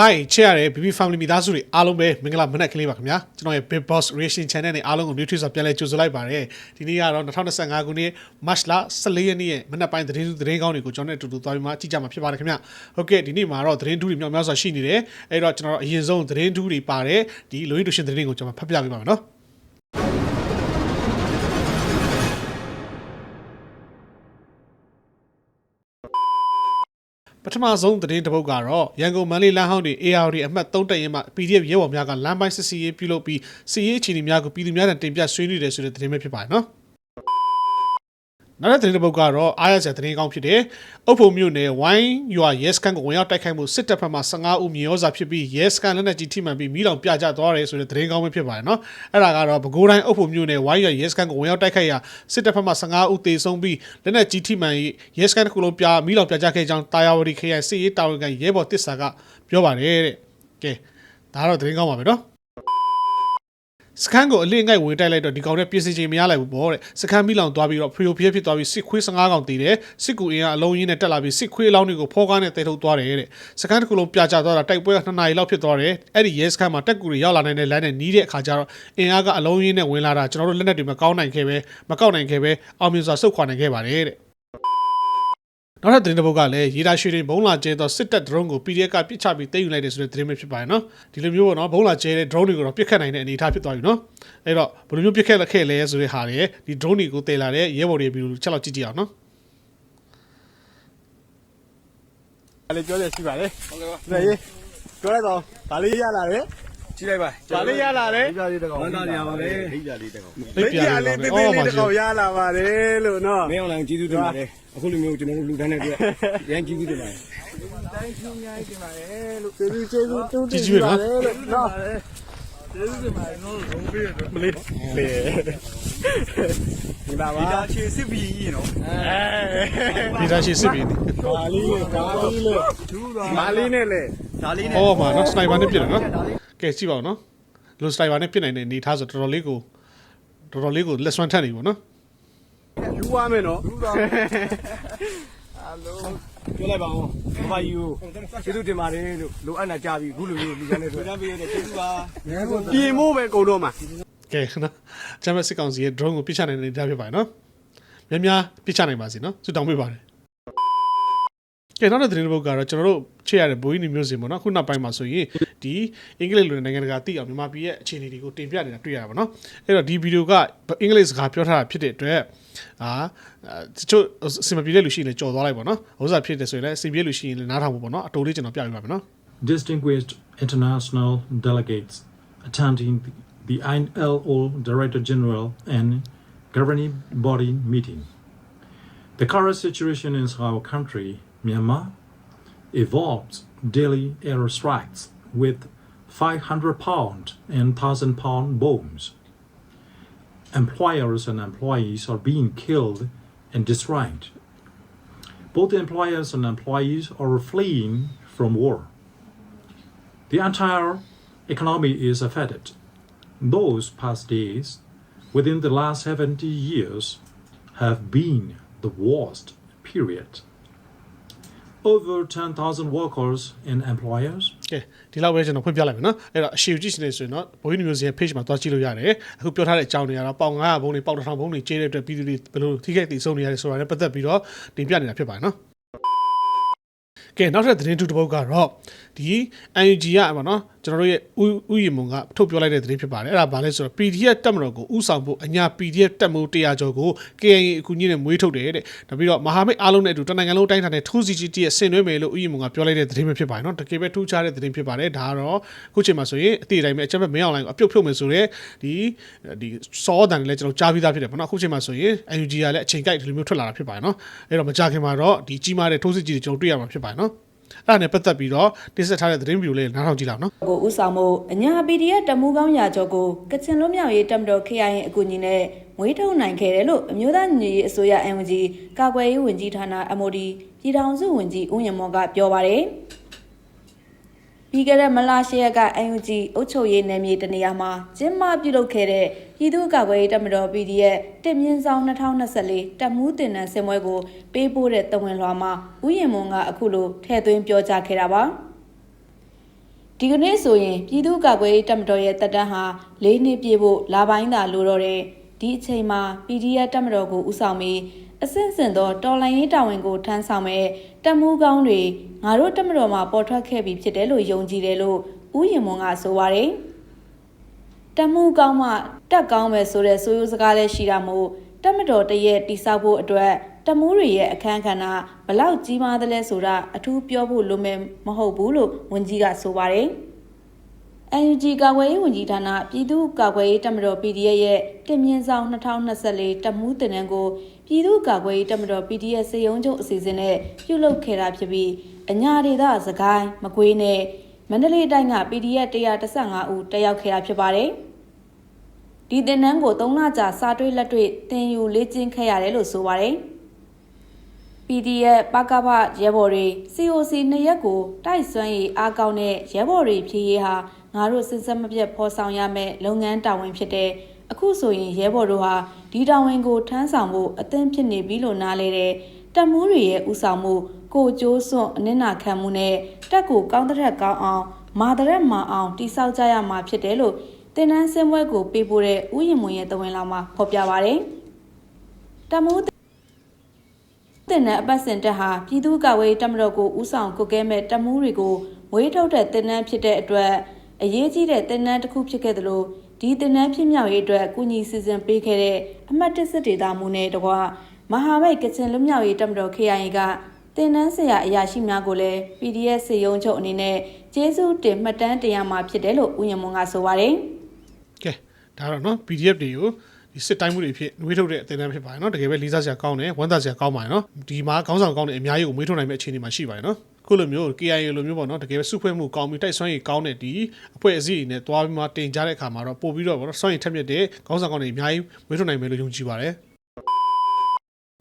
Hi ချစ်ရတဲ့ BB Family မိသားစုတွေအားလုံးပဲမင်္ဂလာမနက်ကလေးပါခင်ဗျာကျွန်တော်ရဲ့ Big Boss Reaction Channel နဲ့အားလုံးကို Nutrix ဆိုပြန်လဲကြိုဆိုလိုက်ပါတယ်ဒီနေ့ကတော့2025ခုနှစ် March လ14ရက်နေ့ရဲ့မနက်ပိုင်းသတင်းစုသတင်းကောင်းတွေကိုကျွန်တော်နဲ့အတူတူသွားပြီးမှကြည့်ကြမှာဖြစ်ပါတယ်ခင်ဗျာဟုတ်ကဲ့ဒီနေ့မှာတော့သတင်းထူးတွေမြောက်များစွာရှိနေတယ်အဲ့တော့ကျွန်တော်အရင်ဆုံးသတင်းထူးတွေပါတယ်ဒီလိုရင်းတူရှင်သတင်းကိုကျွန်တော်ဖတ်ပြပေးပါမယ်နော် ပထမဆုံးသတင်းတစ်ပုဒ်ကတော့ရန်ကုန်မန္တလေးလမ်းဟောင်းတွေ AR အမှတ်3တက်ရင်မှ PDF ရဲဘော်များကလမ်းပိုင်းစစ်စီရေးပြုလုပ်ပြီးစီရေးအခြေအနေများကိုပြည်သူများထံတင်ပြဆွေးနွေးတယ်ဆိုတဲ့သတင်းပဲဖြစ်ပါတယ်နော် နောက်တဲ့သတင်းတစ်ပုဒ်ကတော့အားရစရာသတင်းကောင်းဖြစ်တယ်။အုပ်ဖို့မြို့နယ်ဝိုင်းရွာရဲစခန်းကိုဝင်ရောက်တိုက်ခိုက်မှုစစ်တပ်ဘက်မှ15ဦးမြေဩဇာဖြစ်ပြီးရဲစခန်းလက်နက်ကြီးထိမှန်ပြီးမိလောင်ပြကြသွားတယ်ဆိုတဲ့သတင်းကောင်းပဲဖြစ်ပါတယ်နော်။အဲ့ဒါကတော့ပဲခူးတိုင်းအုပ်ဖို့မြို့နယ်ဝိုင်းရွာရဲစခန်းကိုဝင်ရောက်တိုက်ခိုက်ရာစစ်တပ်ဘက်မှ15ဦးသေဆုံးပြီးလက်နက်ကြီးထိမှန်ရဲစခန်းတစ်ခုလုံးပြမိလောင်ပြကြခဲ့ကြောင်းတာယာဝတီခရိုင်စစ်ရေးတာဝန်ခံရဲဘော်တစ်ဆာကပြောပါတယ်တဲ့။ကဲဒါကတော့သတင်းကောင်းပါပဲနော်။ စခန်းကိုအလင်းငိုက်ဝင်တိုက်လိုက်တော့ဒီကောင်နဲ့ပြည့်စင်ချိန်မရလိုက်ဘူးပေါ့တဲ့စခန်းမိလောင်သွားပြီးတော့ဖရီယိုဖျက်ဖြစ်သွားပြီးစစ်ခွေး15ကောင်တည်တယ်စစ်ကူအင်ကအလုံးရင်းနဲ့တက်လာပြီးစစ်ခွေးအလောင်းတွေကိုဖောကားနဲ့တဲထုတ်သွားတယ်တဲ့စခန်းတစ်ခုလုံးပြကျသွားတာတိုက်ပွဲက2နာရီလောက်ဖြစ်သွားတယ်အဲ့ဒီရဲစခန်းမှာတက်ကူတွေရောက်လာနိုင်တဲ့လမ်းနဲ့နီးတဲ့အခါကျတော့အင်အားကအလုံးရင်းနဲ့ဝင်လာတာကျွန်တော်တို့လက်နက်တွေမကောင်းနိုင်ခဲ့ပဲမကောက်နိုင်ခဲ့ပဲအောင်မြင်စွာဆုတ်ခွာနိုင်ခဲ့ပါတယ်တဲ့ နောက်ထပ်သတင်းတစ်ပုဒ်ကလည်းရေဒါရွှေရင်ဘုံလာကျဲသောစစ်တပ် drone ကို PDF ကပစ်ချပြီးသိမ်းယူလိုက်တယ်ဆိုတဲ့သတင်းပဲဖြစ်ပါတယ်နော်ဒီလိုမျိုးပေါ့နော်ဘုံလာကျဲတဲ့ drone တွေကိုတော့ပစ်ခတ်နိုင်တဲ့အနေအထားဖြစ်သွားပြီနော်အဲ့တော့ဘယ်လိုမျိုးပစ်ခတ်လက်ခဲ့လဲဆိုတဲ့ဟာတွေဒီ drone တွေကိုတည်လာတဲ့ရဲဘော်တွေပြီးလို့ချက်လောက်ကြည့်ကြည့်အောင်နော်အဲ့လေပြောရရှိပါလေဟုတ်ကဲ့ပါဒါရေးပြောလိုက်တော့ဒါလေးရလာတယ် ကြည့်လိုက်ပါဒါလေးရလာတယ်ပြလေးတကောင်ဝမ်းသာကြပါပဲဟိတ်ကြလေးတကောင်လိပ်ပြလေးရလေးလေးလေးအော်လေးပါတရှင်ကောင်ရလာပါတယ်လို့နော်မင်းအောင်လိုင်းကျေးဇူးတင်ပါတယ်အခုလိုမျိုးကျွန်တော်တို့လူတန်းတဲ့အတွက်ရန်ကျေးဇူးတင်ပါတယ်တိုင်းချင်းများတင်ပါတယ်လို့ကျေးဇူးကျေးဇူးတူးတင်ပါတယ်လို့နော် မလေးလေဒီပါပါဒါချေစစ်ပြီးကြီးနော်အဲဒီသားရှိစစ်ပြီးနေဒါလေးလေဒါလေးလေထူးပါဒါလေးနဲ့လေဒါလေးနဲ့အော်ပါနော်စနိုက်ပါနဲ့ပြစ်တယ်နော်ကဲကြည့်ပါဦးနော်လိုစနိုက်ပါနဲ့ပြစ်နိုင်တဲ့အနေအထားဆိုတော်တော်လေးကိုတော်တော်လေးကိုလက်စွမ်းထက်နေပြီပေါ့နော်ယူရမယ်နော်ပြောလို က်ပါဦးဘာယူကျေးဇူးတင်ပါတယ်လို့လိုအပ်တာကြားပြီအခုလိုမျိုးလူတန်းတဲ့အတွက်ပြန်ပြီးရတဲ့ကျေးဇူးပါပြင်မို့ပဲကုန်တော့မှာကဲနော်ဂျမ်မစစ်ကောင်စီရဲ့ drone ကိုပစ်ချနိုင်တဲ့အနေအထားဖြစ်ပါတယ်နော်များများပစ်ချနိုင်ပါစေနော်ဆုတောင်းပေးပါတယ်ကဲ နောက်တဲ့သတင်းတစ်ပုဒ်ကတော့ကျွန်တော်တို့ချစ်ရတဲ့ဘိုးကြီးနေမျိုးစင်ပေါ့နော်ခုနောက်ပိုင်းမှာဆိုရင်ဒီအင်္ဂလိပ်လိုနိုင်ငံတကာသိအောင်မြန်မာပြည်ရဲ့အခြေအနေတွေကိုတင်ပြနေတာတွေ့ရပါတော့အဲ့တော့ဒီဗီဒီယိုကအင်္ဂလိပ်စကားပြောထားတာဖြစ်တဲ့အတွက်အာတချို့စင်မပြေတဲ့လူရှိရင်လည်းကြော်သွားလိုက်ပါတော့ဥစားဖြစ်တယ်ဆိုရင်လည်းစင်ပြေလူရှိရင်လည်းနားထောင်ဖို့ပေါ့နော်အတိုးလေးကျွန်တော်ပြပေးပါမယ်နော် distinguished international delegates attending the ILO Director General and governing body meeting. The current situation in our country, Myanmar, evolves daily airstrikes with 500 pound and 1000 pound bombs. Employers and employees are being killed and destroyed. Both employers and employees are fleeing from war. The entire economy is affected. Those past days, within the last 70 years, have been the worst period. Over 10,000 workers and employers ကဲဒီလောက်ပဲကျွန်တော်ဖွင့်ပြလိုက်မယ်နော်အဲ့တော့အရှိကြည့်နေဆိုရင်တော့ဘိုးကြီးမျိုးစီရဲ့ page မှာသွားကြည့်လို့ရတယ်အခုပြောထားတဲ့အကြောင်းတွေကတော့ပေါင်900ဘုံတွေပေါင်1000ဘုံတွေကျဲတဲ့အတွက်ပြည်သူတွေဘယ်လိုထိခိုက်တည်ဆုံနေရတယ်ဆိုတာနဲ့ပတ်သက်ပြီးတော့တင်ပြနေတာဖြစ်ပါတယ်နော်ကဲနောက်ထပ်သတင်းတူတစ်ပုဒ်ကတော့ဒီ UNG ကပေါ့နော် ကျွန်တော်တို့ရဲ့ဥဥယျာဉ်မုံကထုတ်ပြောလိုက်တဲ့သတင်းဖြစ်ပါတယ်အဲ့ဒါဘာလဲဆိုတော့ PDF တက်မတော်ကိုဥဆောင်ဖို့အညာ PDF တက်မှု100ကျော်ကို KNA အကူအညီနဲ့မွေးထုတ်တယ်တဲ့နောက်ပြီးတော့မဟာမိတ်အားလုံးနဲ့အတူတနိုင်ငံလုံးတိုင်းထားတဲ့ထိုးစီကြီးတရဲ့ဆင်နွှဲမယ်လို့ဥယျာဉ်မုံကပြောလိုက်တဲ့သတင်းပဲဖြစ်ပါတယ်နော်တကယ်ပဲထူးခြားတဲ့သတင်းဖြစ်ပါတယ်ဒါကတော့ခုချိန်မှာဆိုရင်အတိအတိုင်းပဲအချက်ပဲမင်းအောင်လိုင်းကိုအပြုတ်ဖြုတ်မယ်ဆိုတော့ဒီဒီစောတန်တွေလည်းကျွန်တော်ကြားပြီးသားဖြစ်တယ်ပေါ့နော်အခုချိန်မှာဆိုရင် UNG ကလည်းအချိန်ကြိုက်ဒီလိုမျိုးထွက်လာတာဖြစ်ပါတယ်နော်အဲ့တော့မကြခင်မှာတော့ဒီကြီးမားတဲ့ထိုးစစ်ကြီးတွေကျွန်တော်တွေ့ရမှာဖြစ်ပါတယ်နော် အဲ့ဒါနဲ့ပတ်သက်ပြီးတော့တင်ဆက်ထားတဲ့သတင်းဗီဒီယိုလေးနားထောင်ကြည့်လောက်နော်ကိုဥဆောင်မှုအညာ PDF တမှုကောင်းရာကျော်ကိုကချင်လွတ်မြောက်ရေးတပ်မတော် KIA အကူအညီနဲ့မွေးထုတ်နိုင်ခဲ့တယ်လို့အမျိုးသားညီရေးအစိုးရ MNG ကာကွယ်ရေးဝန်ကြီးဌာန MOD ပြည်ထောင်စုဝန်ကြီးဦးရင်မော်ကပြောပါတယ် ပြီးခဲ့တဲ့မလာရှရက်က UNG အုပ်ချုပ်ရေးနယ်မြေတနေရာမှာကျင်းပပြုလုပ်ခဲ့တဲ့ပြည်သူ့ကာကွယ်ရေးတပ်မတော် PDF တင်မြင့်ဆောင်2024တပ်မှုတင်နန်းစင်ပွဲကို ပေးပို့တဲ့တဝင်လွှာမှာဥယျာဉ်မွန်ကအခုလိုထည့်သွင်းပြောကြားခဲ့တာပါဒီကနေ့ဆိုရင်ပြည်သူ့ကာကွယ်ရေးတပ်မတော်ရဲ့တပ်တန်းဟာ၄နှစ်ပြည့်ဖို့လာပိုင်းသာလိုတော့တဲ့ဒီအချိန်မှာ PDF တပ်မတော်ကိုဦးဆောင်ပြီး အဆင့်ဆင့်သောတော်လှန်ရေးတာဝန်ကိုထမ်းဆောင်မဲ့တပ်မှုကောင်းတွေငါတို့တပ်မတော်မှာပေါ်ထွက်ခဲ့ပြီးဖြစ်တယ်လို့ယုံကြည်တယ်လို့ဦးရင်မွန်ကဆိုပါတယ်။တပ်မှုကောင်းမှတက်ကောင်းပဲဆိုတဲ့ဆိုးရိုးစကားလည်းရှိတာမို့တပ်မတော်တရဲ့တိဆောက်ဖို့အတွက်တမှုတွေရဲ့အခမ်းကဏ္ဍဘလောက်ကြီးမားသလဲဆိုတာအထူးပြောဖို့လိုမယ်မဟုတ်ဘူးလို့ဝန်ကြီးကဆိုပါတယ်။ NUG ကာကွယ်ရေးဝန်ကြီးဌာနပြည်သူ့ကာကွယ်ရေးတပ်မတော် PDF ရဲ့တင်မြင့်ဆောင်2024တပ်မှုတင်နန်းကိုပြည်သူ့ကာကွယ်ရေးတပ်မတော် PDF စေယုံချုပ်အစီအစဉ်နဲ့ပြုလုပ်ခဲ့တာဖြစ်ပြီးအညာဒေသစကိုင်းမကွေးနဲ့မန္တလေးတိုင်းက PDF 135ဦးတက်ရောက်ခဲ့တာဖြစ်ပါတယ်။ဒီတင်နန်းကို3လကြာစာတွေ့လက်တွေ့တင်ယူလေ့ကျင့်ခဲ့ရတယ်လို့ဆိုပါတယ်။ PDF ပကပရဲဘော်တွေ COC နှစ်ရက်ကိုတိုက်စွမ်းရေးအားကောင်းတဲ့ရဲဘော်တွေဖြည့်ရေးဟာ ငါတို့စစ်စက်မပြတ်ဖော်ဆောင်ရမယ့်လုပ်ငန်းတာဝန်ဖြစ်တဲ့အခုဆိုရင်ရဲဘော်တို့ဟာဒီတာဝန်ကိုထမ်းဆောင်ဖို့အသင့်ဖြစ်နေပြီလို့နားလဲတဲ့တပ်မှုတွေရဲ့ဥဆောင်မှုကိုကျိုးစွန့်အနစ်နာခံမှုနဲ့တက်ကိုကောင်းတဲ့ကောင်းအောင်မာတဲ့မာအောင်တိဆောက်ကြရမှာဖြစ်တယ်လို့တင်နန်းစင်းပွဲကိုပေးပို့တဲ့ဥယျာဉ်မွန်ရဲ့တဝင်လာမှာဖော်ပြပါရတယ်။တမှုတင်တဲ့အပတ်စဉ်တက်ဟာပြည်သူ့ကာကွယ်ရေးတပ်မတော်ကိုဦးဆောင်ကုတ်ကဲမဲ့တပ်မှုတွေကိုဝေးထုတ်တဲ့တင်နန်းဖြစ်တဲ့အတွက် အရေးကြီးတဲ့တင်နန်းတစ်ခုဖြစ်ခဲ့သလိုဒီတင်နန်းဖြစ်မြောက်ရေးအတွက်ကုညီစီစဉ်ပေးခဲ့တဲ့အမှတ်တစ်စစ်ဒေသမှုနဲ့တကွမဟာမိတ်ကချင်လွတ်မြောက်ရေးတပ်မတော် KIA ကတင်နန်းဆရာအရာရှိများကိုလည်း PDF စေယုံချုပ်အနေနဲ့ကျေးဇူးတင်မှတ်တမ်းတင်ရမှာဖြစ်တယ်လို့ဦးညမွန်ကဆိုပါတယ်ကဲဒါတော့နော် PDF တွေကိုဒီစစ်တိုင်းမှုတွေဖြစ်နှွေးထုတ်တဲ့အသင်တန်းဖြစ်ပါတယ်နော်တကယ်ပဲလေးစားစရာကောင်းတယ်ဝမ်းသာစရာကောင်းပါတယ်နော်ဒီမှာခေါင်းဆောင်ကောင်းတဲ့အများကြီးကိုမွေးထုတ်နိုင်မယ့်အခြေအနေမှာရှိပါတယ်နော် ခုလိုမျိုး KIA လိုမျိုးပေါ့နော်တကယ်ပဲစုဖွဲ့မှုကောင်းပြီးတိုက်ဆွမ်းရည်ကောင်းတဲ့ဒီအဖွဲ့အစည်းတွေနဲ့တွားပြီးမှတင်ကြတဲ့အခါမှာတော့ပို့ပြီးတော့ပေါ့နော်စွမ်းရည်ထက်မြက်တဲ့ခေါင်းဆောင်ကောင်းတွေအများကြီးမွေးထုတ်နိုင်မယ်လို့ယုံကြည်ပါတယ်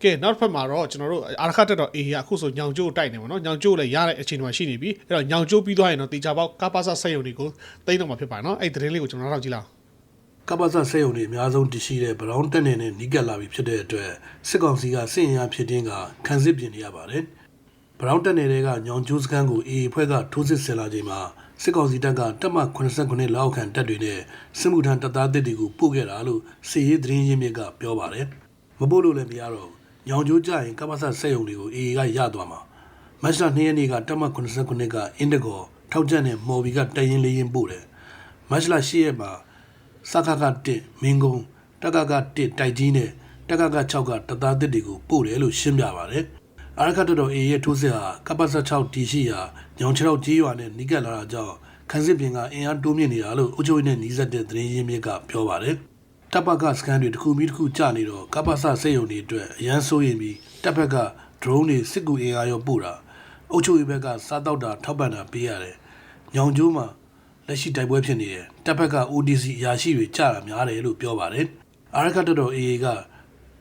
ကဲနောက်တစ်ဖက်မှာတော့ကျွန်တော်တို့အာရခတက်တော့ A ရအခုဆိုညောင်ကျိုးတိုက်နေပါတော့ညောင်ကျိုးလည်းရတဲ့အခြေအနေမှာရှိနေပြီအဲ့တော့ညောင်ကျိုးပြီးသွားရင်တော့တေချာပေါက်ကာပါဆဆက်ယုံတွေကိုတိမ့်တော့မှာဖြစ်ပါတယ်နော်အဲ့ဒီသတင်းလေးကိုကျွန်တော်နောက်ကြည့်လောက်ကပ္ပစစက်ရုံတွေအများဆုံးတရှိတဲ့ဗရောင်းတက်နေနဲ့နီးကပ်လာပြီဖြစ်တဲ့အတွက်စစ်ကောင်စီကစစ်ရင်ရဖြစ်တင်းကခံစစ်ပြင်နေရပါတယ်။ဗ ရောင်းတက်နေတဲ့ကညောင်ကျိုးစခန်းကိုအေအေဖွဲ့ကထိုးစစ်ဆင်လာချိန်မှာစစ်ကောင်စီတပ်ကတပ်မ89လောက်ခံတပ်တွေနဲ့စစ်မှုထမ်းတပ်သားတစ်တွေကိုပို့ခဲ့တာလို့စီရေးသတင်းရင်းမြစ်ကပြောပါတယ်။မပို့လို့လည်းမရတော့ဘူး။ညောင်ကျိုးကြရင်ကပ္ပစစက်ရုံတွေကိုအေအေကရသွားမှာ။မတ်လ2ရက်နေ့ကတပ်မ89ကအင်ဒဂေါထောက်ကျန်နဲ့မော်ဘီကတရင်လေးရင်ပို့တယ်။မတ်လ10ရက်မှာစကက1မင်းကုန်းတကက1တိုက်ကြီးနဲ့တကက6ကတသားတစ်တွေကိုပို့တယ်လို့ရှင်းပြပါတယ်။ အာရခတ်တော်အေရဲ့ထိုးစစ်ဟာကပ္ပစ6တီရှိရာညောင်ချောက်ကြီးရွာနဲ့နီးကပ်လာတာကြောင့်ခန်းစစ်ပြင်ကအင်အားတိုးမြင့်နေတာလို့အုပ်ချုပ်ရေးနဲ့နှီးစပ်တဲ့သတင်းရင်းမြစ်ကပြောပါတယ်။တပ်ပကစကန်တွေတစ်ခုပြီးတစ်ခုကြာနေတော့ကပ္ပစစိတ်ယုံတွေအတွက်အရန်ဆိုးရင်ပြီးတပ်ဘက်က drone တွေစစ်ကူအင်အားရောပို့တာအုပ်ချုပ်ရေးဘက်ကစားတောက်တာထောက်ပံ့တာပေးရတယ်။ညောင်ကျိုးမှာလက်ရှိတိုက်ပွဲဖြစ်နေတယ်တပ်ဖက်က ODC အရာရှိတွေကြာတာများတယ်လို့ပြောပါတယ်အာရခတ်တော်တော် AA က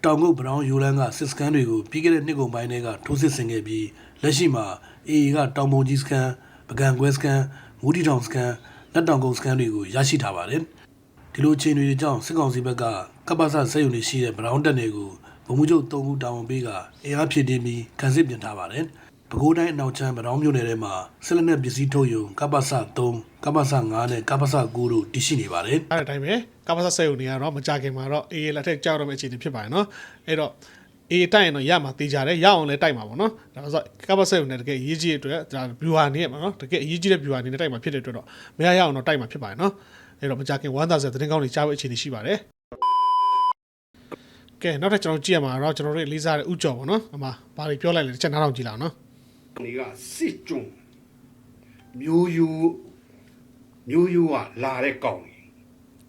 တောင်ကုတ်ဘရောင်းယူလန်းကစစ်စကန်တွေကိုပြီးခဲ့တဲ့နှစ်ကုန်ပိုင်းတွေကထိုးစစ်ဆင်ခဲ့ပြီးလက်ရှိမှာ AA ကတောင်ပုံကြီးစကန်ပကံကွဲစကန်မူတီတောင်စကန်လက်တောင်ကုန်းစကန်တွေကိုရရှိထားပါတယ်ဒီလိုအခြေအနေတွေကြောင့်စစ်ကောင်စီဘက်ကကပ္ပစစက်ရုံတွေရှိတဲ့ဘရောင်းတက်တွေကိုဗိုလ်မှူးချုပ်၃ဦးတာဝန်ပေးကအင်အားဖြည့်တင်းပြီးခံစစ်ပြင်ထားပါတယ် ပဲခူးတိုင်းအနောက်ချမ်းဗရောင်းမြို့နယ်ထဲမှာဆက်လက်နဲ့ပစ္စည်းထုတ်ယူကပ္ပစ3ကပ္ပစ5နဲ့ကပ္ပစ9တို့တည်ရှိနေပါတယ်အဲ့တဲ့အတိုင်းပဲကပ္ပစဆက်ုံနေရတော့မကြခင်မှာတော့အေးလက်ထက်ကြောက်တော့မယ့်အခြေအနေဖြစ်ပါတယ်နော်အဲ့တော့အေးတိုက်ရင်တော့ရမှာတေးကြတယ်ရအောင်လည်းတိုက်မှာပေါ့နော်ဒါဆိုကပ္ပဆက်ုံနဲ့တကယ်အရေးကြီးတဲ့အတွက်ဒါ viewer နေရမှာနော်တကယ်အရေးကြီးတဲ့ viewer အနေနဲ့တိုက်မှာဖြစ်တဲ့အတွက်တော့မရရအောင်တော့တိုက်မှာဖြစ်ပါတယ်နော်အဲ့တော့မကြခင်ဝမ်းသာစရာသတင်းကောင်းတွေကြားဖို့အခြေအနေရှိပါတယ်ကဲနောက်ထပ်ကျွန်တော်ကြည့်ရမှာတော့ကျွန်တော်တို့လေးစားတဲ့ဥကြော်ပေါ့နော်အမဘာတွေပြောလိုက်လဲတစ်ချက်နားထောင်ကြည့်လောက်နော် နေကစစ်ကြုံမျိုးယူမျိုးယူကလာတဲ့ကောင်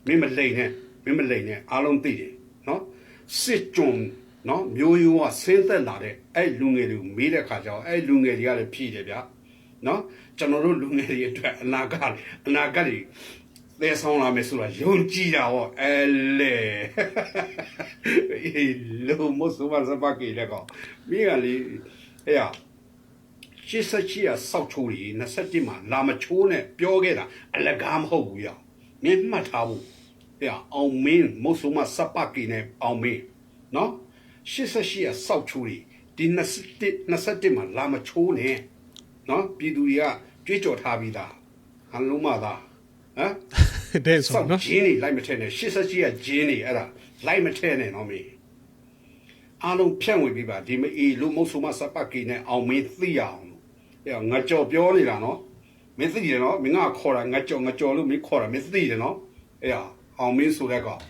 ကြီးမင်းမလိန်နဲ့မင်းမလိန်နဲ့အားလုံးသိတယ်နော်စစ်ကြုံနော်မျိုးယူကဆင်းသက်လာတဲ့အဲ့လူငယ်တွေကိုမေးတဲ့ခါကျတော့အဲ့လူငယ်တွေကလည်းဖြည့်တယ်ဗျာနော်ကျွန်တော်တို့လူငယ်တွေအတွက်အနာဂတ်အနာဂတ်တွေသေဆောင်လာမယ်ဆိုတာယုံကြည်တာဟောအဲလေအေးလုံးမစမစပါကေလည်းကောမိကလေအဲ့ ရရှစ်ဆက်ချီရစောက်ချိုးကြီး21မှာလာမချိုးနဲ့ပြောခဲ့တာအလကားမဟုတ်ဘူးရမင်းမှတ်ထားဖို့ဟဲ့အောင်မင်းမုတ်ဆိုမစပကီနဲ့အောင်မင်းနော်ရှစ်ဆက်ချီရစောက်ချိုးကြီးဒီ21 21မှာလာမချိုးနဲ့နော်ပြည်သူတွေကကြွေးကြော်ထားပြီးသားဟအလုံးမသားဟမ်တဲ့ဆိုစောက်နော်ဂျင်းနေလိုက်မထဲနဲ့88ကဂျင်းနေအဲ့ဒါလိုက်မထဲနဲ့နော်မေအားလုံးဖြန့်ဝေပြီးပါဒီမအေလို့မဟုတ်ဆိုမစပတ်ကီနဲ့အောင်မင်းသိရအောင်လို့ အဲ့ငါကြော်ပြောနေတာနော်မင်းသိတယ်နော်မင်းကခေါ်တာငါကြော်ငါကြော်လို့မင်းခေါ်တာမင်းသိတယ်နော်အဲ့အောင်မင်းဆိုတဲ့ကောင်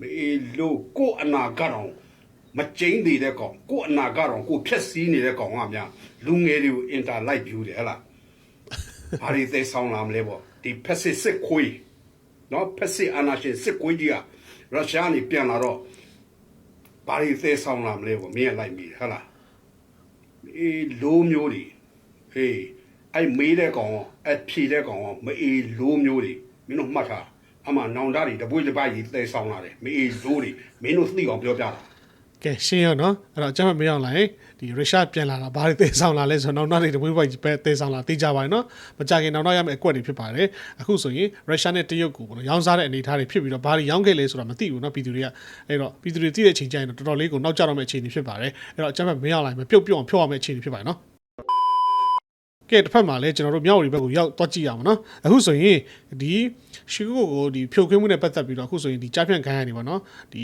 မအေလို့ကို့အနာကတော့မကျင်းသေးတဲ့ကောင်ကို့အနာကတော့ကို့ဖြက်စီးနေတဲ့ကောင်ကများလူငယ်တွေကိုအင်တာလိုက်ပြူတယ်ဟဲ့လားဘာတွေသိဆောင်လာမလဲပေါ့ဒီဖက်စစ်စစ်ခွေးနော်ဖက်စစ်အာဏာရှင်စစ်ခွေးကြီးကရုရှားနေပြန်လာတော့ဘာတွေသိဆောင်လာမလဲပေါ့မင်းကလိုက်ပြီဟုတ်လားအေးလိုးမျိုးတွေ ဟေးအဲ့မေးတဲ့ကောင်ရောအဲ့ဖြေတဲ့ကောင်ရောမအေးလိုးမျိုးတွေမင်းတို့မှတ်ထားအမှနောင်တတွေတပွေးတစ်ပိုက်ကြီးသိဆောင်လာတယ်မအေးလိုးတွေမင်းတို့သိအောင်ပြောပြတာကဲရှင်းရနော်အဲ့တော့အကြမ်းမမရောက်လာရင်ဒီရုရှားပြန်လာတာဘာတွေသေဆောင်လာလဲဆိုတော့နောက်နောက်တွေတပွေးပွေးကြီးပဲသေဆောင်လာသိကြပါရဲ့နော်မကြခင်နောက်နောက်ရမယ့်အကွက်တွေဖြစ်ပါတယ်အခုဆိုရင်ရုရှားနဲ့တရုတ်ကိုပေါ့နော်ရောင်းစားတဲ့အနေအထားတွေဖြစ်ပြီးတော့ဘာတွေရောင်းခဲ့လဲဆိုတာမသိဘူးနော်ပြည်သူတွေကအဲ့တော့ပြည်သူတွေသိတဲ့အချိန်ကျရင်တော့တော်တော်လေးကိုနောက်ကျတော့မယ့်အခြေအနေဖြစ်ပါတယ်အဲ့တော့အကြမ်းမမရောက်လာရင်မပြုတ်ပြုတ်အောင်ဖြောက်အောင်မယ့်အခြေအနေဖြစ်ပါတယ်နော် ကဲတစ်ဖက်မှာလည်းကျွန်တော်တို့မြောက်ဝတီဘက်ကိုရောက်သွားကြည့်ရအောင်နော်အခုဆိုရင်ဒီရှီကိုကိုဒီဖြိုခွင်းမှုနဲ့ပတ်သက်ပြီးတော့အခုဆိုရင်ဒီကြားဖြန့်ခိုင်းရနေပါနော်ဒီ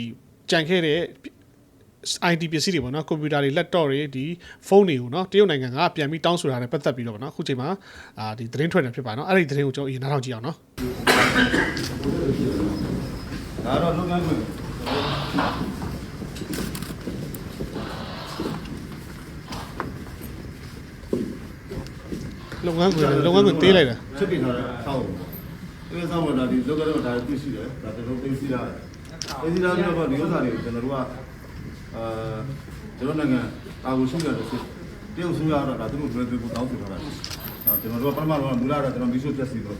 ကြံခဲ့တဲ့ IT ပစ္စည်းတွေပေါ့နော်ကွန်ပျူတာတွေ laptop တွေဒီဖုန်းတွေကိုနော်တရုတ်နိုင်ငံကပြန်ပြီးတောင်းဆိုတာနဲ့ပတ်သက်ပြီးတော့ပေါ့နော်အခုချိန်မှာအာဒီသတင်းထွက်နေဖြစ်ပါနော်အဲ့ဒီသတင်းကိုကျွန်တော်အရင်နားထောင်ကြည့်အောင်နော်ဒါတော့လုပ်ငန်းခွင် လုပ်ငန်းကိုလုပ်ငန်းကိုတေးလိုက်တာချက်ပြင်ထားတဲ့ဆောက်ဒီဆောက်မှာဒါဒီလောကတော့ဒါသိရှိတယ်ဒါကျွန်တော်သိရှိရတယ်သိရှိရပြီးတော့ဒီဥစ္စာတွေကိုကျွန်တော်တို့ကအာကျွန်တော်နိုင်ငံအာကိုရှိရတယ်စစ်တရုတ်ဆိုရတော့ဒါသူတို့ဘယ်လိုတောင်းဆိုထားတာဒါကျွန်တော်တို့ကပထမတော့မူလာတော့ကျွန်တော်မီးရှို့ပြက်စီတော့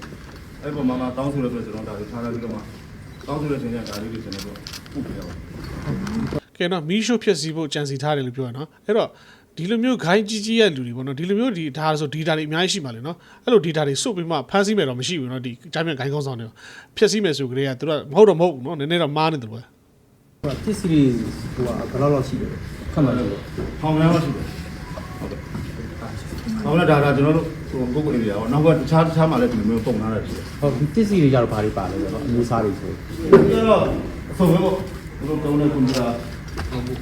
အဲ့ပေါ်မှာမှတောင်းဆိုရတော့ကျွန်တော်ဒါကိုထားလိုက်ပြီးတော့မှတောင်းဆိုတဲ့အချိန်ကျဒါလေးတွေကျွန်တော်တို့ပုတ်ပြရပါကဲနော်မီးရှို့ဖြစ်စီဖို့ကြံစီထားတယ်လို့ပြောရနော်အဲ့တော့ ဒီလိုမျိုး gain ကြီးကြီးရဲ့လူတွေပေါ့နော်ဒီလိုမျိုးဒီဒါဆို data တွေအများကြီးရှိပါလေနော်အဲ့လို data တွေစုပ်ပြီးမှဖမ်းဆီးမယ်တော့မရှိဘူးနော်ဒီကြားပြန် gain ကောင်းဆောင်တွေဖြည့်ဆည်းမယ်ဆိုကြတဲ့ကသူကမဟုတ်တော့မဟုတ်ဘူးနော်နည်းနည်းတော့မားနေတယ်လို့ပဲပစ္စည်းတွေဟိုကဘယ်လောက်လောက်ရှိတယ်ခက်မှလို့ထောင်များပါရှိတယ်ဟုတ်ကဲ့ဟောလာဒါဒါကျွန်တော်တို့ဟိုကိုကိုအေရီယာပေါ့နောက်ကတခြားတခြားမှာလည်းဒီလိုမျိုးပုံထားတာရှိတယ်ဟုတ်ပစ္စည်းတွေကြတော့ဘာတွေပါလဲဆိုတော့အမျိုးစားတွေဆိုဒီတော့အဆုံးပဲပေါ့ဘယ်လိုတောင်းလဲကွန်ပျူတာ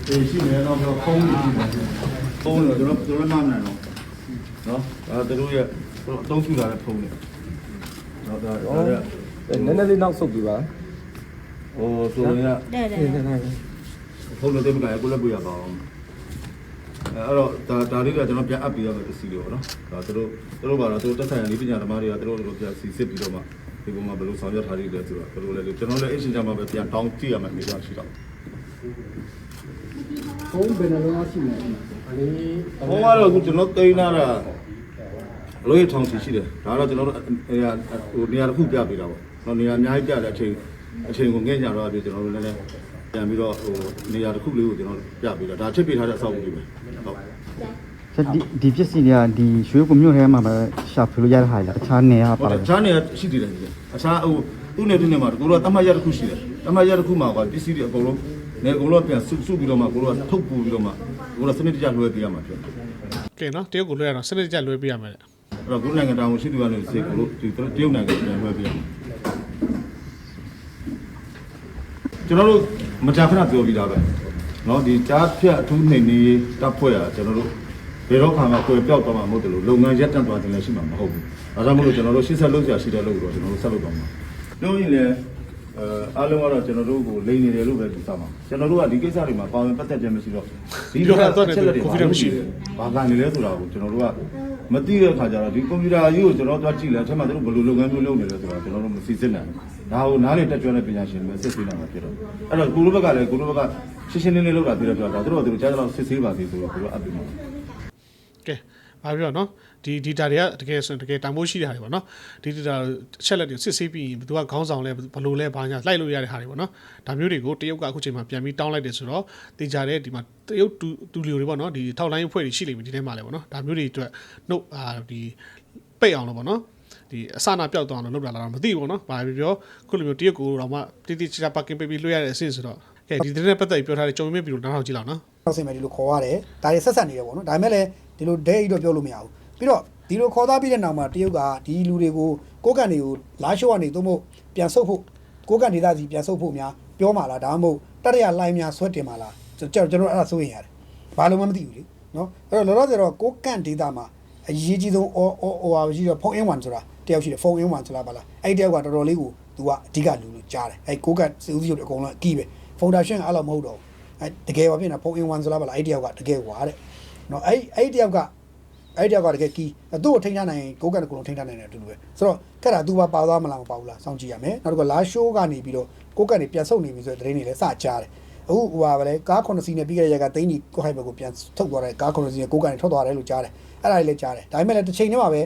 ဟိုရှိနေတော့ဖုန်းကြီးရှိတယ် ဖုန်းတော့ကျွန်တော်ကျွန်တော်မှမနိုင်တော့နော်ဒါတို့ရဲ့အသုံးပြုလာတဲ့ဖုန်းတွေတော့ဒါဒါနည်းနည်းလေးနောက်ဆုတ်ပြပါဟိုဆိုရင်ကတဲ့တဲ့နည်းနည်းဖုန်းလို့တိတ်မကရကိုလည်းပြရပါအောင်အဲ့တော့ဒါဒါလေးကကျွန်တော်ပြန်အပ်ပြီးရမယ်ပစ္စည်းတွေပေါ့နော်ဒါတို့တို့ဘာလို့တို့တက်ဆိုင်ရလေးပညာသမားတွေကတို့တို့ပြန်စီစစ်ပြီးတော့မှဒီပုံမှာဘယ်လိုဆောင်ရွက်ထားရလဲဆိုတော့ဘယ်လိုလဲကျွန်တော်လည်းအရှင်ကြမှာပဲပြန်တောင်းကြည့်ရမယ်မိသားရှိတော့ဖုန်းဘယ်နှလုံးရှိမလဲ အလေးဘုံကတော့အခုကျွန်တော်တိန်းလာတာလို့ရထောင်စီရှိတယ်ဒါတော့ကျွန်တော်တို့နေရာဟိုနေရာတစ်ခုပြပေးတာပေါ့တော့နေရာအများကြီးပြတဲ့အချိန်အချိန်ကိုငဲ့ကြတော့အပြည့်ကျွန်တော်တို့လည်းလည်းပြန်ပြီးတော့ဟိုနေရာတစ်ခုလေးကိုကျွန်တော်ပြပေးတာဒါချစ်ပေးထားတဲ့အဆောက်အဦလေးပဲဟုတ်ဆက်ဒီဒီပစ္စည်းတွေကဒီရွှေကုမြို့ထဲမှာပဲရှာဖွေလို့ရတဲ့ဟာလားအခြားနေရာဟုပါတ်တလားယ်ဈာနေရရှိသေးတယ်ကြီးအခြားဟိုသူ့နေသူ့နေမှာကိုတို့ကတမတ်ရတစ်ခုရှိတယ်တမတ်ရတစ်ခုမှာကပစ္စည်းတွေအကုန်လုံး နေအကုန်လုံးပြန်စုစုပြီးတော့မှကိုတို့ကထုတ်ပူပြီးတော့မှကိုတို့ကစနစ်တကျလွှဲပေးရမှာဖြစ်တယ် ကဲနော်တရုတ်ကိုလွှဲရတော့စနစ်တကျလွှဲပေးရမယ်တဲ့ အဲ့တော့ကိုနိုင်ငံတောင်ရှိသူကနေစေကိုလို့ဒီတရုတ်နိုင်ငံပြန်လွှဲပေးရမှာကျွန်တော်တို့မကြာခဏပြောပြီးသားပဲเนาะဒီကြားဖြတ်အထူးနှိမ်နေတပ်ဖွဲ့ရကျွန်တော်တို့ဘယ်တော့ခါမှကိုယ်ပြောက်တော့မှာမဟုတ်တယ်လို့လုပ်ငန်းရပ်တန့်သွားတယ်လည်းရှိမှာမဟုတ်ဘူးဒါကြောင့်မလို့ကျွန်တော်တို့ရှေ့ဆက်လုပ်စရာရှိတဲ့လုပ်တော့ကျွန်တော်တို့ဆက်လုပ်တော့မှာပြောရင်လည်း အဲအားလုံးကတော့ကျွန်တော်တို့ကိုလိန်နေတယ်လို့ပဲသူသတ်မှာကျွန်တော်တို့ကဒီကိစ္စတွေမှာပါဝင်ပတ်သက်ခြင်းမရှိတော့ဒီဘက်ကအချက်လက်တွေဘာကနေလဲဆိုတာကိုကျွန်တော်တို့ကမသိတဲ့အခါကျတော့ဒီကွန်ပျူတာကြီးကိုကျွန်တော်တို့ကြည့်လဲအထက်မှာသူတို့ဘယ်လိုလုပ်ငန်းမျိုးလုပ်နေလဲဆိုတာကျွန်တော်တို့မသိစစ်နိုင်ဘူးဒါကိုနားလေတက်ကြွတဲ့ပညာရှင်တွေစစ်ဆေးနိုင်မှာဖြစ်တော့အဲ့တော့ကိုလိုဘက်ကလည်းကိုလိုဘက်ကရှင်းရှင်းလင်းလင်းလုပ်တာပြတော့ဒါတို့ကသူတို့ကြားတော့စစ်ဆေးပါသေးဆိုတော့ကိုလိုအပ်ပြီးမှာကဲဘာပြောနော် ဒီ data တွေကတကယ်ဆိုရင်တကယ်တန်ဖိုးရှိတဲ့ဟာတွေပေါ့နော်ဒီ data အချက်လက်တွေစစ်ဆေးပြီးရင်ဘယ်သူကခေါင်းဆောင်လဲဘယ်လိုလဲဘာညာလိုက်လို့ရတဲ့ဟာတွေပေါ့နော်ဒါမျိုးတွေကိုတရုတ်ကအခုချိန်မှာပြန်ပြီးတောင်းလိုက်တယ်ဆိုတော့တေချာတဲ့ဒီမှာတရုတ်တူတူလီတွေပေါ့နော်ဒီထောက်လိုင်းအဖွဲ့တွေရှိလိမ့်မယ်ဒီထဲမှာလည်းပေါ့နော်ဒါမျိုးတွေအတွက်နှုတ်အာဒီပိတ်အောင်လို့ပေါ့နော်ဒီအစနာပြောက်သွားအောင်လုပ်တာလားတော့မသိဘူးပေါ့နော်။ဘာပဲပြောခုလိုမျိုးတရုတ်ကိုတော့မှတိတိကျကျပါကင်ပေးပြီးလွှဲရတဲ့အဆင့်ဆိုတော့ကဲဒီတဲ့နဲ့ပတ်သက်ပြီးပြောထားတဲ့ကြုံမြင့်ပြီးတော့နားထောင်ကြည့်လောက်နော်။နောက်ဆင်မယ်ဒီလိုခေါ်ရတယ်ဒါတွေဆက်ဆက်နေတယ်ပေါ့နော်ဒါပေမဲ့လည်းဒီလိုဒဲအိတ်တော့ပြောလို့မရဘူး ပြီးတော့ဒီလိုခေါ်သားပြီးတဲ့နောက်မှာတရုတ်ကဒီလူတွေကိုကိုးကန်တွေကိုလာရှိုးကနေသို့မဟုတ်ပြန်ဆုတ်ဖို့ကိုးကန်ဒေသစီပြန်ဆုတ်ဖို့များပြောမှလားဒါမှမဟုတ်တရရလိုင်းများဆွဲတင်မှလားကျွန်တော်ကျွန်တော်အဲ့ဒါစိုးရင်ရတယ်ဘာလို့မှမသိဘူးလေနော်အဲ့တော့လောလောဆယ်တော့ကိုးကန်ဒေသမှာအရေးကြီးဆုံးအော်အော်ဟိုဟာရှိတော့ဖုန်းအင်းဝန်ဆိုတာတယောက်ရှိတယ်ဖုန်းအင်းဝန်ဆိုတာပါလားအဲ့ဒီတယောက်ကတော်တော်လေးကိုသူကအဓိကလူလို့ကြားတယ်အဲ့ကိုးကန်စီဦးစီးချုပ်တွေအကုန်လုံးအကီးပဲဖုန်ဒါရှင်းကအဲ့လိုမဟုတ်တော့ဘူးအဲ့တကယ်ပါဖြစ်နေတာဖုန်းအင်းဝန်ဆိုတာပါလားအဲ့ဒီတယောက်ကတကယ်ဟွာတဲ့နော်အဲ့အဲ့ဒီတယောက်က အဲ့ဒီတယောက်ကတကယ်ကီးသူ့ကိုထိန်းထားနိုင်ရင်ကိုကတ်ကလုံးထိန်းထားနိုင်တယ်အတူတူပဲဆိုတော့ခက်တာ तू ပါပါသွားမလားမပါဘူးလားစောင့်ကြည့်ရမယ်နောက်တစ်ခုလာရှိုးကနေပြီးတော့ကိုကတ်နေပြန်ဆုတ်နေပြီဆိုတဲ့သတင်းတွေလည်းစကြားတယ်အခုဟိုပါပဲလေကား9စီးနဲ့ပြီးခဲ့တဲ့ရက်ကသိန်းကြီးကိုဟိုက်ဘက်ကိုပြန်ထုတ်သွားတယ်ကား9စီးနဲ့ကိုကတ်နေထုတ်သွားတယ်လို့ကြားတယ်အဲ့ဒါတွေလည်းကြားတယ်ဒါပေမဲ့လည်းတစ်ချိန်တည်းမှာပဲ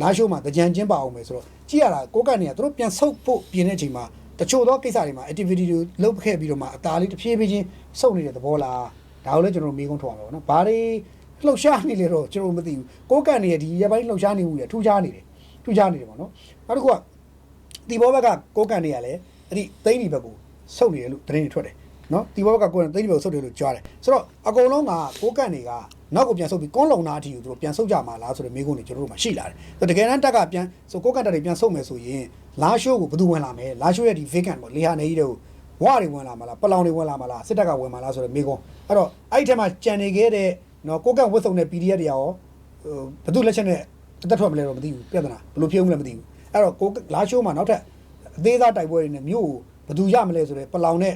လာရှိုးမှာကြံကျင်းပါအောင်မယ်ဆိုတော့ကြည့်ရတာကိုကတ်နေကသူတို့ပြန်ဆုတ်ဖို့ပြင်တဲ့အချိန်မှာတချို့သောကိစ္စတွေမှာ activity တွေလုပ်ခဲ့ပြီးတော့မှအသားလေးတစ်ဖြည်းဖြည်းချင်းစုပ်နေတဲ့သဘောလားဒါကိုလည်းကျွန်တော်မေးခွန်းထုတ်အောင်ပါနော်ဘာတွေ လှုပ်ရှားနေလေတော့ကျွန်တော်မသိဘူးကိုကန့်နေရဒီရပိုင်းလှုပ်ရှားနေမှုတွေထူးခြားနေတယ်ထူးခြားနေတယ်ပေါ့နော်နောက်တစ်ခုကဒီဘောဘက်ကကိုကန့်နေရလဲအဲ့ဒီသိန်းဒီဘက်ကိုဆုတ်နေတယ်လို့သတင်းတွေထွက်တယ်နော်ဒီဘောဘက်ကကိုကန့်သိန်းဒီဘက်ကိုဆုတ်တယ်လို့ကြားတယ်ဆိုတော့အကုန်လုံးကကိုကန့်တွေကနောက်ကိုပြန်ဆုတ်ပြီးကွန်းလုံနာအထိကိုသူတို့ပြန်ဆုတ်ကြမှာလားဆိုတဲ့မေးခွန်းတွေကျွန်တော်တို့မှရှိလာတယ်ဆိုတော့တကယ်တမ်းတက်ကပြန်ဆိုကိုကန့်တက်တွေပြန်ဆုတ်မယ်ဆိုရင်လာရှိုးကိုဘယ်သူဝင်လာမလဲလာရှိုးရဲ့ဒီ vacant ပေါ့လေဟာနေကြီးတွေကိုဝါတွေဝင်လာမလားပလောင်တွေဝင်လာမလားစစ်တပ်ကဝင်မလားဆိုတဲ့မေးခွန်းအဲ့တော့အဲ့ဒီထဲမှာကြံနေခဲ့တဲ့ နော်ကိုကန့်ဝတ်စုံတဲ့ PDF တွေရောဟိုဘယ်သူလက်ချက်နဲ့အသက်ထွက်မလဲတော့မသိဘူးပြဿနာဘယ်လိုဖြုံးမလဲမသိဘူးအဲ့တော့ကိုလာရှိုးမှာနောက်ထပ်အသေးစားတိုက်ပွဲတွေနဲ့မြို့ကိုဘယ်သူရမလဲဆိုတော့ပလောင်နဲ့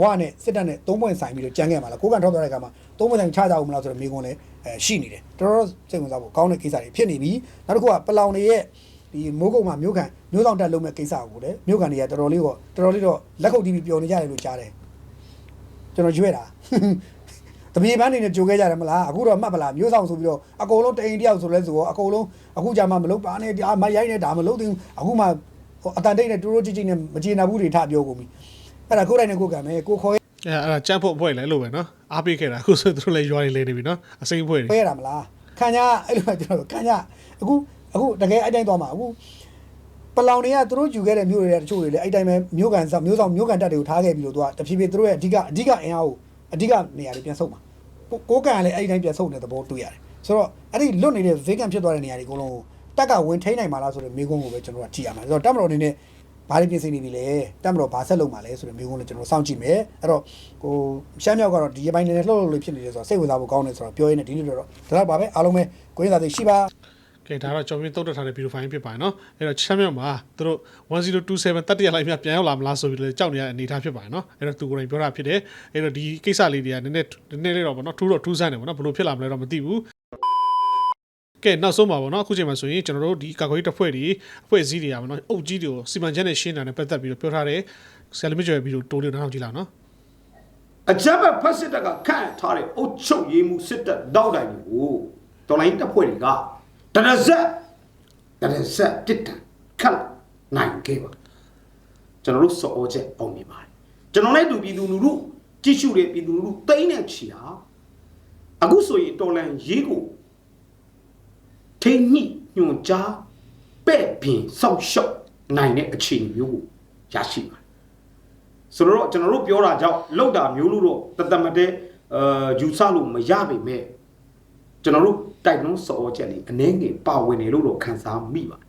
ဝါနဲ့စစ်တပ်နဲ့သုံးပွင့်ဆိုင်ပြီးတော့ကြမ်းခဲ့မှာလားကိုကန့်ထောက်သွားတဲ့အခါမှာသုံးပွင့်ဆိုင်ချကြအောင်မလားဆိုတော့မိကွန်းလည်းအဲရှိနေတယ်တော်တော်စိတ်ဝင်စားဖို့ကောင်းတဲ့ကိစ္စတွေဖြစ်နေပြီနောက်တစ်ခုကပလောင်တွေရဲ့ဒီမိုးကုတ်မှာမြို့ခံမြို့ဆောင်တက်လုံးမဲ့ကိစ္စကိုလည်းမြို့ခံတွေကတော်တော်လေးတော့တော်တော်လေးတော့လက်ခုပ်တီးပြီးပျော်နေကြတယ်လို့ကြားတယ်ကျွန်တော်ရွေ့တာ တပြေပန်းနေနဲ့ကြိုခဲ့ကြတယ်မလားအခုတော့မှတ်ပလားမျိုးဆောင်ဆိုပြီးတော့အကုန်လုံးတအိမ်တယောက်ဆိုလဲဆိုတော့အကုန်လုံးအခုကြာမှမလုပ်ပါနဲ့ဒါမရိုက်နဲ့ဒါမလုပ်သေးဘူးအခုမှဟိုအတန်တိတ်နဲ့တူတိုးကြည့်ကြည့်နဲ့မကျေနပ်ဘူးတွေထပြောကုန်ပြီအဲ့ဒါကိုယ်တိုင်နဲ့ကိုယ်ကံမယ်ကိုခေါ်အဲအဲ့ဒါကြမ်းဖို့အဖွဲ့လည်းလို့ပဲနော်အားပေးခဲ့တာအခုဆိုသူတို့လည်းရွာနေလေနေပြီနော်အစိမ့်အဖွဲ့တွေပဲရတာမလားခံကြအဲ့လိုကျွန်တော်ခံကြအခုအခုတကယ်အဲ့တိုင်းသွားမှာအခုပလောင်တွေကသူတို့ယူခဲ့တဲ့မြို့တွေတချို့တွေလည်းအဲ့တိုင်းပဲမြို့ကန်ဆောင်မြို့ဆောင်မြို့ကန်တက်တွေကိုထားခဲ့ပြီးလို့သူကတဖြည်းဖြည်းသူတို့ရဲ့အဓိကအဓိကအင်အားကိုအဓိကနေရာတွေပြန်ဆုတ်မှာ ကိုကန်ကလည်းအဲ့တိုင်းပြန်ဆုတ်နေတဲ့သဘောတွေ့ရတယ်ဆိုတော့အဲ့ဒီလွတ်နေတဲ့ vegan ဖြစ်သွားတဲ့နေရာတွေအကုန်လုံးကိုတက်ကဝင်ထိန်းနိုင်မှာလားဆိုတဲ့မေးခွန်းကိုပဲကျွန်တော်ကကြည့်ရမှာဆိုတော့တက်မတော်အနေနဲ့ဘာတွေပြင်ဆင်နေပြီလဲတက်မတော်ဘာဆက်လုပ်မှာလဲဆိုတဲ့မေးခွန်းလည်းကျွန်တော်စောင့်ကြည့်မယ်အဲ့တော့ဟိုရှမ်းမြောက်ကတော့ဒီပိုင်းနဲ့လှုပ်လှုပ်လေးဖြစ်နေတယ်ဆိုတော့စိတ်ဝင်စားဖို့ကောင်းတယ်ဆိုတော့ပြောရင်းနဲ့ဒီနေ့တော့ဒါတော့ပါပဲအားလုံးပဲကိုရင်းသားသိရှိပါ ကဲဒါတော့ကျော်ပြင်းတုတ်တက်ထားတဲ့ဗီဒီယိုဖိုင်ဖြစ်ပါတယ်နော်အဲ့တော့ချမ်းမြောက်မှာသူတို့1027တက်တရလိုက်မြပြန်ရောက်လာမလားဆိုပြီးလည်းကြောက်နေရတဲ့အနေအထားဖြစ်ပါတယ်နော်အဲ့တော့သူကိုယ်တိုင်ပြောတာဖြစ်တယ်အဲ့တော့ဒီကိစ္စလေးတွေကနည်းနည်းနည်းနည်းလေးတော့ဗောနော်ထူးတော့ထူးဆန်းတယ်ဗောနော်ဘယ်လိုဖြစ်လာမလဲတော့မသိဘူးကဲနောက်ဆုံးပါဗောနော်အခုချိန်မှာဆိုရင်ကျွန်တော်တို့ဒီကာကွယ်ရေးတပ်ဖွဲ့တွေအဖွဲ့အစည်းတွေကဗောနော်အုပ်ကြီးတွေကိုစီမံချက်နဲ့ရှင်းတာနဲ့ပတ်သက်ပြီးတော့ပြောထားတဲ့ဆယ်လမီကျော်ရဲ့ဗီဒီယိုတိုးလေးနောက်ကြည့်လာနော်အကြမ်းဖက်ဖက်စစ်တပ်ကခန့်ထားတဲ့အုပ်ချုပ်ရေးမှုစစ်တပ်တောက်တိုင်ကိုတော်လိုင်းတပ်ဖွဲ့တွေက တရဇက်တရဇက်တစ်တန်ခတ်နိုင်ခဲ့ပါကျွန်တော်တို့စော်ချက်အောင်မြင်ပါတယ်ကျွန်တော်လည်းသူပြည်သူလူထုကြည့်ရှုတဲ့ပြည်သူလူထုတိမ့်တဲ့ချီဟာအခုဆိုရင်တော်လန်ရေးကိုထိမ့်ညှိညွန်ကြားပဲ့ပြင်စောက်ရှော့နိုင်တဲ့အခြေအနေမျိုးကိုရရှိပါတယ်ဆိုတော့ကျွန်တော်တို့ပြောတာကြောင့်လောက်တာမျိုးလို့တော့တသက်မတည်းအာယူဆလို့မရပါပဲကျွန်တော်တို့ တိုက်လုံးစော်ချက်လေးအနှဲငယ်ပါဝင်နေလို့တော့ခံစားမိပါတယ်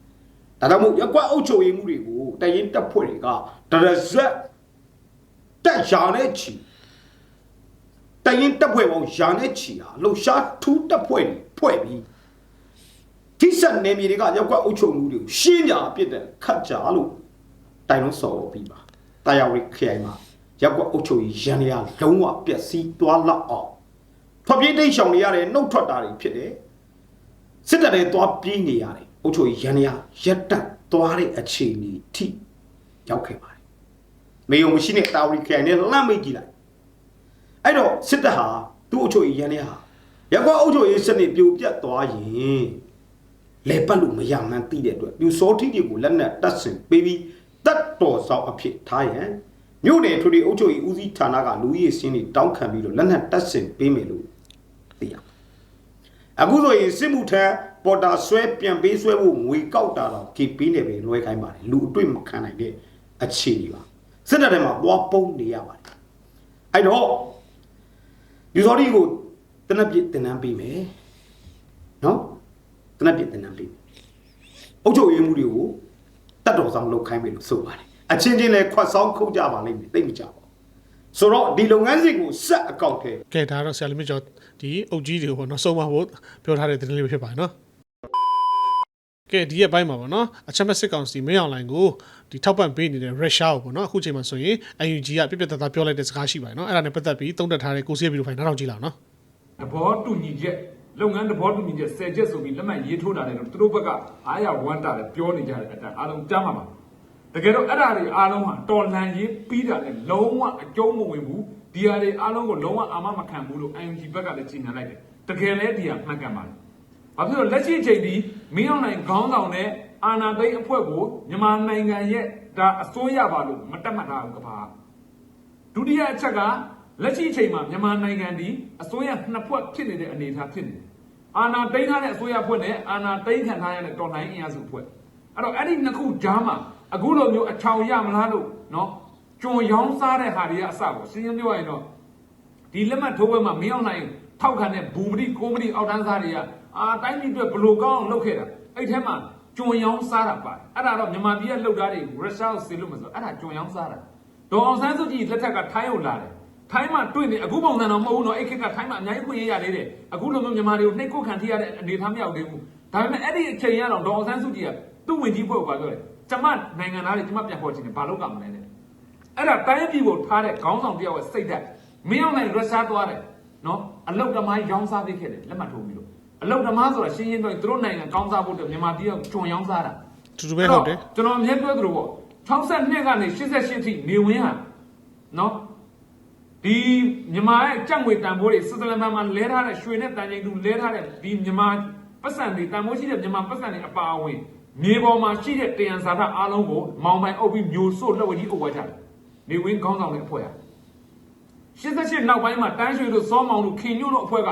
ဒါကြောင့်မို့ရက်ကွက်အုပ်ချုပ်ရေးမှုတွေကိုတရင်တက်ဖွဲ့တွေကဒရဇက်တက်ရာနဲ့ချီတရင်တက်ဖွဲ့ပေါင်းရာနဲ့ချီဟာလှုပ်ရှားထူးတက်ဖွဲ့တွေဖွဲ့ပြီးထိစက်နေမြေတွေကရက်ကွက်အုပ်ချုပ်မှုတွေကိုရှင်းပြပြစ်တဲ့ခတ်ကြလို့တိုင်လုံးစော်ပြီးပါတာယာဝတီခရိုင်မှာရက်ကွက်အုပ်ချုပ်ရေးရန်ရလုံးဝပျက်စီးသွားလောက်အောင်ထွက်ပြေးတိတ်ရှောင်နေရတယ်နှုတ်ထွက်တာတွေဖြစ်တယ် စစ်တပ်တွေသွားပြေးနေရတယ်အုပ်ချုပ်ရေးရန်ရရက်တက်သွားတဲ့အခြေအနေထိရောက်ခဲ့ပါတယ်မေယုံမရှိတဲ့တာဝတီခရိုင်နဲ့လှမ်းမိတ်ကြည့်လိုက်အဲ့တော့စစ်တပ်ဟာသူ့အုပ်ချုပ်ရေးရန်ရဟာရက်ကွက်အုပ်ချုပ်ရေးစနစ်ပြိုပြတ်သွားရင်လေပတ်လို့မရမှန်းသိတဲ့အတွက်ပြူစောထီတွေကိုလက်နက်တပ်ဆင်ပေးပြီးတတ်တော်ဆောင်အဖြစ်ထားရန်မြို့နယ်ထွေထွေအုပ်ချုပ်ရေးဦးစီးဌာနကလူကြီးစင်းတွေတောင်းခံပြီးတော့လက်နက်တပ်ဆင်ပေးမယ်လို့သိရပါတယ် အခုဆိုရင်စစ်မှုထမ်းပေါ်တာဆွဲပြန်ပေးဆွဲဖို့ငွေကောက်တာတော့ကေပေးနေပဲလွှဲခိုင်းပါတယ်လူအတွေ့မခံနိုင်တဲ့အခြေအနေပါစစ်တပ်ထဲမှာပွားပုံးနေရပါတယ်အဲ့တော့ယူစော်ဒီကိုတနက်ပြစ်တင်နန်းပေးမယ်နော်တနက်ပြတနက်ပြအုတ်ချုပ်ရေးမှုတွေကိုတတ်တော်ဆောင်လုပ်ခိုင်းပြီလို့ဆိုပါတယ်အချင်းချင်းလည်းခွတ်ဆောင်ခုတ်ကြပါလိမ့်မယ်သိမကြပါဘူး ဆိုတော့ဒီလုပ်ငန်းစဉ်ကိုဆက်အကောက်ထဲကဲဒါကတော့ဆရာလီမကျော်ဒီအုပ်ကြီးတွေကိုပေါ့နော်စုံမဖို့ပြောထားတဲ့သတင်းလေးပဲဖြစ်ပါတယ်နော်ကဲဒီရဲ့ဘိုင်းမှာပေါ့နော်အချက်မဲ့စစ်ကောင်စီမင်းအောင်လိုင်ကိုဒီထောက်ပံ့ပေးနေတဲ့ရုရှားကိုပေါ့နော်အခုချိန်မှာဆိုရင် UNG ကပြပြတသားပြောလိုက်တဲ့စကားရှိပါတယ်နော်အဲ့ဒါနဲ့ပတ်သက်ပြီးတုံ့တက်ထားတဲ့ကိုစီးဗီဒီယိုဖိုင်နောက်တော့ကြည့်လာအောင်နော်သဘောတူညီချက်လုပ်ငန်းသဘောတူညီချက်10ချက်ဆိုပြီးလက်မှတ်ရေးထိုးတာလည်းတော့သူတို့ဘက်ကအားရဝမ်းတာလည်းပြောနေကြတယ်အတန်အားလုံးကြားမှာပါ တကယ်တော့အဲ့ဒါတွေအားလုံးဟာတော်လန်ရေးပြီးတာလည်းလုံးဝအကျုံးမဝင်ဘူးဒီဟာတွေအားလုံးကိုလုံးဝအာမမခံဘူးလို့ ING ဘက်ကလည်းချိန်ညာလိုက်တယ်တကယ်လဲဒီဟာမှတ်ကန်ပါတယ်ဘာဖြစ်လို့လက်ရှိအချိန်ဒီမင်းအောင်နိုင်ခေါင်းဆောင်တဲ့အာဏာသိမ်းအဖွဲ့ကိုမြန်မာနိုင်ငံရဲ့ဒါအစိုးရပါလို့မတတ်မှတ်ထားဘူးကပါဒုတိယအချက်ကလက်ရှိအချိန်မှာမြန်မာနိုင်ငံဒီအစိုးရနှစ်ဖွဲ့ဖြစ်နေတဲ့အနေအထားဖြစ်နေတယ်။အာဏာသိမ်းထားတဲ့အစိုးရဖွဲ့နဲ့အာဏာသိမ်းခံထားရတဲ့တော်လှန်ရေးအင်အားစုဖွဲ့။အဲ့တော့အဲ့ဒီနှစ်ခုကြားမှာ အခုလိုမျိုးအချောင်ရမလားလို့နော်ကြုံရောင်းစားတဲ့ဟာတွေကအစကိုရှင်းရှင်းပြောရရင်တော့ဒီလက်မှတ်ထိုးပွဲမှာမင်းအောင်နိုင်ထောက်ခံတဲ့ဘူပတိကိုမတိအောက်တန်းစားတွေကအာတိုင်းပြည်အတွက်ဘလို့ကောင်းအောင်လုပ်ခဲ့တာအဲ့ထဲမှာကြုံရောင်းစားတာပါတယ်အဲ့ဒါတော့မြန်မာပြည်ကလှုပ်ထားတွေရုရှားကိုဆေလို့မဆိုအဲ့ဒါကြုံရောင်းစားတာဒေါ်အောင်ဆန်းစုကြည်လက်ထက်ကထိုင်းကိုလာတယ်ထိုင်းမှာတွေ့နေအခုပုံစံတော့မဟုတ်ဘူးနော်အဲ့ခက်ကထိုင်းမှာအများကြီးခွင့်ရရသေးတယ်အခုလိုမျိုးမြန်မာတွေကိုနှိတ်ကုတ်ခံထိရတဲ့အနေအထားမရောက်သေးဘူးဒါပေမဲ့အဲ့ဒီအချိန်ရတော့ဒေါ်အောင်ဆန်းစုကြည်ကသူ့ဝင်ကြီးဖွဲ့ကိုပါပြောတယ် ကျမနိုင်ငံသားတွေကျမပြန်ခေါ်ချင်တယ်ဘာလို့ကမလဲတဲ့အဲ့ဒါတိုင်းပြည်ကိုထားတဲ့ခေါင်းဆောင်တယောက်ရဲ့စိတ်ဓာတ်မင်းအောင်နိုင်ရုရှားသွားတယ်နော်အလုတ်တမိုင်းရောင်းစားပေးခဲ့တယ်လက်မှတ်ထိုးပြီးတော့အလုတ်တမားဆိုတာရှင်းရှင်းပြောရင်သူတို့နိုင်ငံကောင်းစားဖို့အတွက်မြန်မာပြည်ကဂျွန်ရောင်းစားတာတူတူပဲဟုတ်တယ်ကျွန်တော်အမြဲပြောသလိုပေါ့62ကနေ88ထိနေဝင်ဟာနော်ဒီမြန်မာရဲ့ကြက်ငွေတန်ဖိုးတွေစစ်တလန်မှာလဲထားတဲ့ရွှေနဲ့တန်ချိန်တူလဲထားတဲ့ဒီမြန်မာပတ်စံတွေတန်ဖိုးရှိတဲ့မြန်မာပတ်စံတွေအပါအဝင် မြေပေါ်မှာရှိတဲ့တယံဇာတအားလုံးကိုမောင်ပိုင်အုပ်ပြီးမျိုးစို့လက်ဝဲကြီးအုပ်ဝဲထားတယ်နေဝင်ခေါင်းဆောင်တဲ့အဖွဲ့ဟာ88နောက်ပိုင်းမှာတန်းရွှေတို့စောမောင်တို့ခင်ညွတ်တို့အဖွဲ့က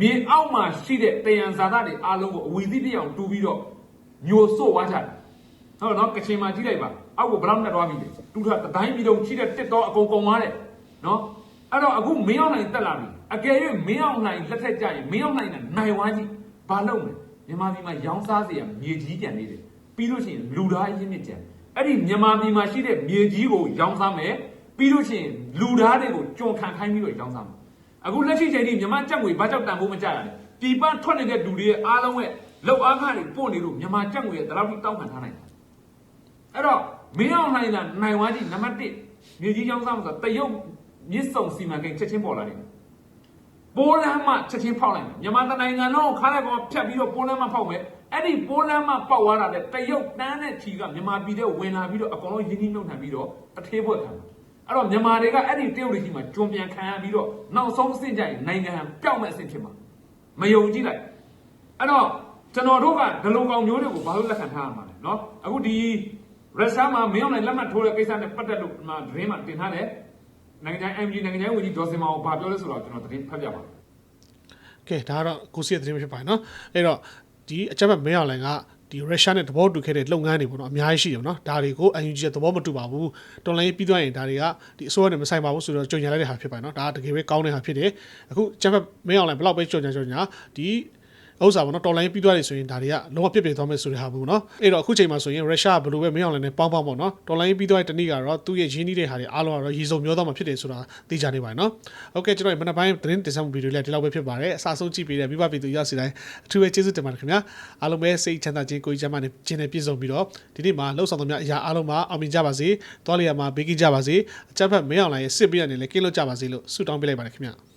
မြေအောက်မှာရှိတဲ့တယံဇာတတွေအားလုံးကိုအဝီသီးပြအောင်တူပြီးတော့မျိုးစို့ဝါချတယ်ဟုတ်နော်ကချင်မှာကြည့်လိုက်ပါအောက်ကိုဘလောက်နဲ့တွားပြီလေတူထတတိုင်းပြည်လုံးချိတဲ့တစ်တော့အကုန်ကုန်သွားတယ်နော်အဲ့တော့အခုမင်းအောင်နိုင်တက်လာပြီအကယ်၍မင်းအောင်နိုင်လက်ထက်ကြရင်မင်းအောင်နိုင်နဲ့နိုင်ဝါကြီးဘာလုပ်မလဲ မြန်မာပြည်မှာရောင်းစားစရာမြေကြီးကြံနေတယ်ပြီးလို့ရှိရင်လူသားအရင်းမြစ်ကြံအဲ့ဒီမြန်မာပြည်မှာရှိတဲ့မြေကြီးကိုရောင်းစားမယ်ပြီးလို့ရှိရင်လူသားတွေကိုကြုံခံခိုင်းပြီးတော့ရောင်းစားမယ်အခုလက်ရှိချိန်ထိမြန်မာကြက်ငွေဘာကြောင့်တန်ဖိုးမကျရလဲဒီပန်းထွက်နေတဲ့လူတွေရဲ့အားလုံးရဲ့လောက်အားခတွေပို့နေလို့မြန်မာကြက်ငွေရဲ့တလောက်ထိတောင်းခံထားနိုင်တယ်အဲ့တော့မင်းအောင်နိုင်တာနိုင်ဝါကြီးနံပါတ်1မြေကြီးချောင်းဆောင်ဆိုတရုတ်မြစ်စုံစီမံကိန်းချက်ချင်းပေါ်လာတယ် ပိုးလမ်းမှချက်ချင်းဖောက်လိုက်မယ်မြန်မာတနိုင်ငံလုံးခါလိုက်ပေါ်ဖြတ်ပြီးတော့ပိုးလမ်းမှဖောက်မယ်အဲ့ဒီပိုးလမ်းမှပေါက်သွားတာလေတရုတ်တန်းတဲ့ချီကမြန်မာပြည်ထဲဝင်လာပြီးတော့အကောင်လုံးရင်းနှီးမြှုပ်နှံပြီးတော့တထေးဘွက်ခံတယ်အဲ့တော့မြန်မာတွေကအဲ့ဒီတရုတ်တွေကြီးမှာကျွံပြန်ခံရပြီးတော့နောက်ဆုံးအဆင့်ကျရင်နိုင်ငံပျောက်မဲ့အဆင့်ဖြစ်မှာမယုံကြည်လိုက် အဲ့တော့ကျွန်တော်တို့ကဒလုံကောင်မျိုးတွေကိုဘာလို့လက်ခံထားရမှာလဲเนาะအခုဒီရုရှားမှာမင်းအောင်နိုင်လက်မှတ်ထိုးတဲ့ကိစ္စနဲ့ပတ်သက်လို့ဒီမှာသတင်းမှာတင်ထားတယ် နိုင်ငံခြား MG နိုင်ငံခြားရေးဝန်ကြီးဒေါ်စင်မာကိုဘာပြောလဲဆိုတော့ကျွန်တော်သတင်းဖတ်ပြပါမယ်ကဲဒါကတော့ကိုစီရဲ့သတင်းပဲဖြစ်ပါတယ်နော်အဲ့တော့ဒီအချက်မဲ့မင်းအောင်လိုင်ကဒီရုရှားနဲ့သဘောတူခဲ့တဲ့လုပ်ငန်းတွေပေါ့နော်အများကြီးရှိတယ်နော်ဒါတွေကို UNG ရဲ့သဘောမတူပါဘူးတော်လိုင်းပြီးသွားရင်ဒါတွေကဒီအစိုးရနဲ့မဆိုင်ပါဘူးဆိုတော့ကြုံညာလိုက်တဲ့ဟာဖြစ်ပါတယ်နော်ဒါကတကယ်ပဲကောင်းတဲ့ဟာဖြစ်တယ်အခုချက်မဲ့မင်းအောင်လိုင်ဘယ်လောက်ပဲကြုံညာကြုံညာဒီ ဥစ္စာပေါ့နော်တော်လိုင်းပြီးသွားတယ်ဆိုရင်ဒါတွေကလုံးဝပြစ်ပြသွားမယ်ဆိုတဲ့ဟာဘူးနော်အဲ့တော့အခုချိန်မှာဆိုရင်ရုရှားကဘယ်လိုပဲမင်းအောင်လိုင်နဲ့ပေါင်းပေါင်းပေါ့နော်တော်လိုင်းပြီးသွားတဲ့တနည်းကတော့သူ့ရဲ့ရင်းနှီးတဲ့ဟာတွေအားလုံးကတော့ရေစုံမျောသွားမှာဖြစ်တယ်ဆိုတာသိကြနေပါတယ်နော်ဟုတ်ကဲ့ကျွန်တော်ဒီမနက်ပိုင်းသတင်းတင်ဆက်မှုဗီဒီယိုလေးဒီလောက်ပဲဖြစ်ပါတယ်အစားဆုံးကြည့်ပေးတဲ့မိဘပြည်သူရောက်စီတိုင်းအထူးပဲကျေးဇူးတင်ပါတယ်ခင်ဗျာအားလုံးပဲစိတ်ချမ်းသာခြင်းကိုယ်ကြီးချမ်းသာနေခြင်းနဲ့ပြည့်စုံပြီးတော့ဒီနေ့မှာလှုပ်ဆောင်သမျှအရာအားလုံးမှာအောင်မြင်ကြပါစေတွားလျာမှာဘေးကင်းကြပါစေအချက်ဖက်မင်းအောင်လိုင်ရဲ့စစ်ပေးရနေလဲကင်းလို့ကြပါစေလို့ဆုတောင်းပေးလိုက်ပါတယ်ခင်ဗျာ